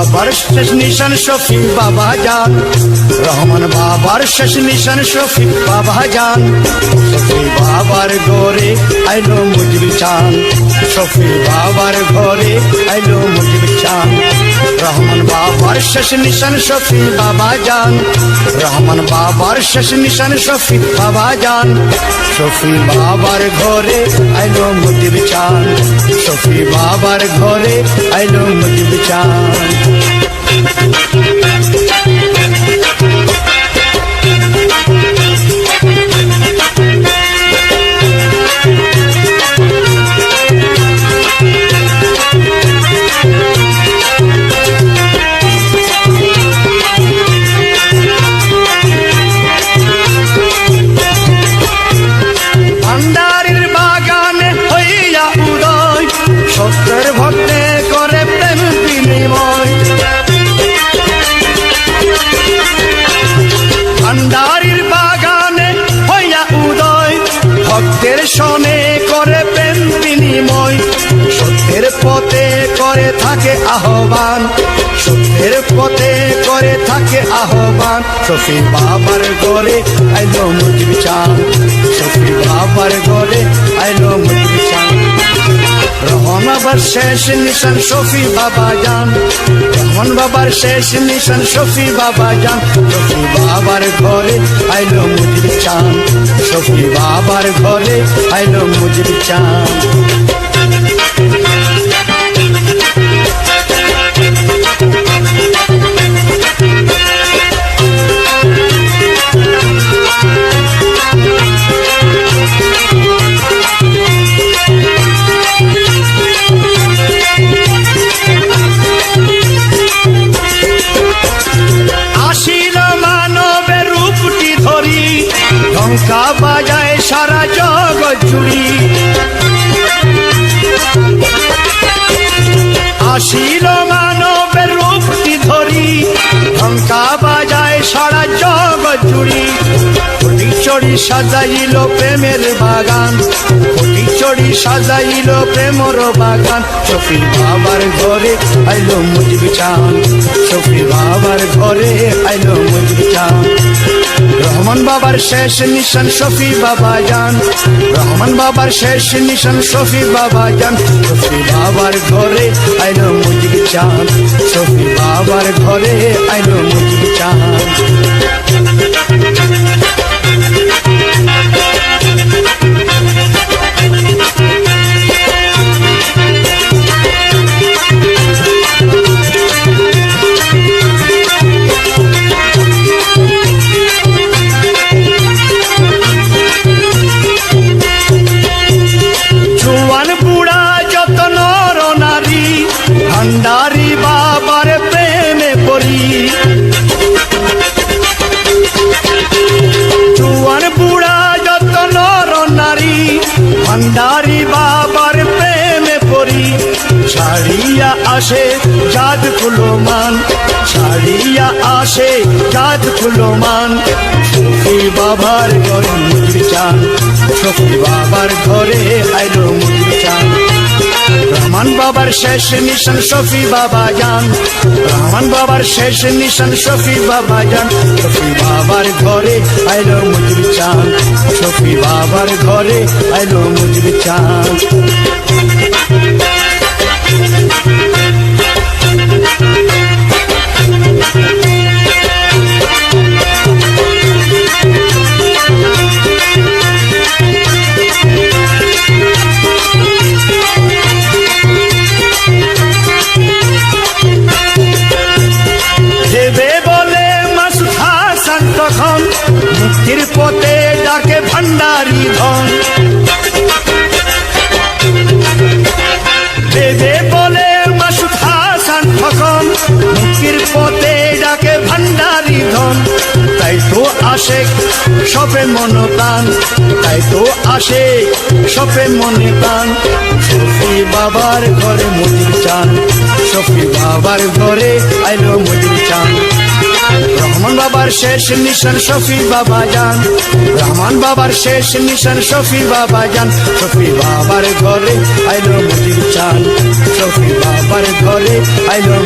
বাবার শেষ নিশান শফি বাবা যান রহমান বাবার শেষ নিশান শফি বাবা যান শফি বাবার ঘরে আইলো মুজিব চান। শফি বাবার ঘরে আইলো মুজিব চান। রহমান বাবার শেষ নিশান শফি বাবা যান রহমান বাবার শেষ নিশান শফি বাবা যান শফি বাবার ঘরে আইলো মুজিব চান। শফি বাবার ঘরে আইলো মুজিব চান ভক্তের করে প্রেম বিনিময়। সত্যের পথে করে থাকে আহ্বান। সত্যের পথে করে থাকে আহ্বান। সফি বাবার ঘরে আইলো মুজিব চান সফি বাবার ঘরে আইলো মুজিব চান রহমান বাবার শেষ নিশান, শফি বাবা যান রহমান বাবার শেষ নিশান, শফি বাবা যান শফি বাবার ঘরে আইল মুজির চান। শফি বাবার ঘরে আইল মুজির চান। জগৎ জুড়ি আসিল মানবের রূপটি ধরি, ঢঙ্কা বাজায় সারা জগৎ জুড়ি চড়ি সাজাইল প্রেমের বাগান কোটি চড়ি সাজাইল প্রেমর বাগান। সফি বাবার ঘরে আইলো মুজিব চান সফি বাবার ঘরে আইলো মুজিব চান। রহমান বাবার শেষ নিশান, শফি বাবা যান। রহমান বাবার শেষ নিশান, শফি বাবা যান। শফি বাবার ঘরে আইলো মুজিক চান শফি বাবার ঘরে আইলো মুজিক চান ছাড়িয়া আসে জাত কুলমান ছাড়িয়া আসে জাত কুলমান সখী বাবার ঘরে মুজির চান সখী বাবার ঘরে আইলো মুজির চান। রহমান বাবার শেষ নিশান, শফি বাবা যান। রহমান বাবার শেষ নিশান, শফি বাবা যান। শফি বাবার ঘরে আইলো মুজিব চান। শফি বাবার ঘরে আইলো মুজিব চান। মুক্তির পথে ডাকে ভান্ডারি ধন। দেবে বলে মাসুদ হাসান তখন মুক্তির পথে ডাকে ভান্ডারি ধন। তাই তো আসে সবে মনতান তাই তো আসে সবে মনে প্রাণ। সফি বাবার ঘরে মজির চান সফি বাবার ঘরে আইলো মজির চান। বাবার শেষ মিশন শফি বাবা যান। রহমান বাবার শেষ মিশন শফি বাবা যান। শফি বাবার ঘরে আইলো মুজিব চান শফি বাবার ঘরে আইলো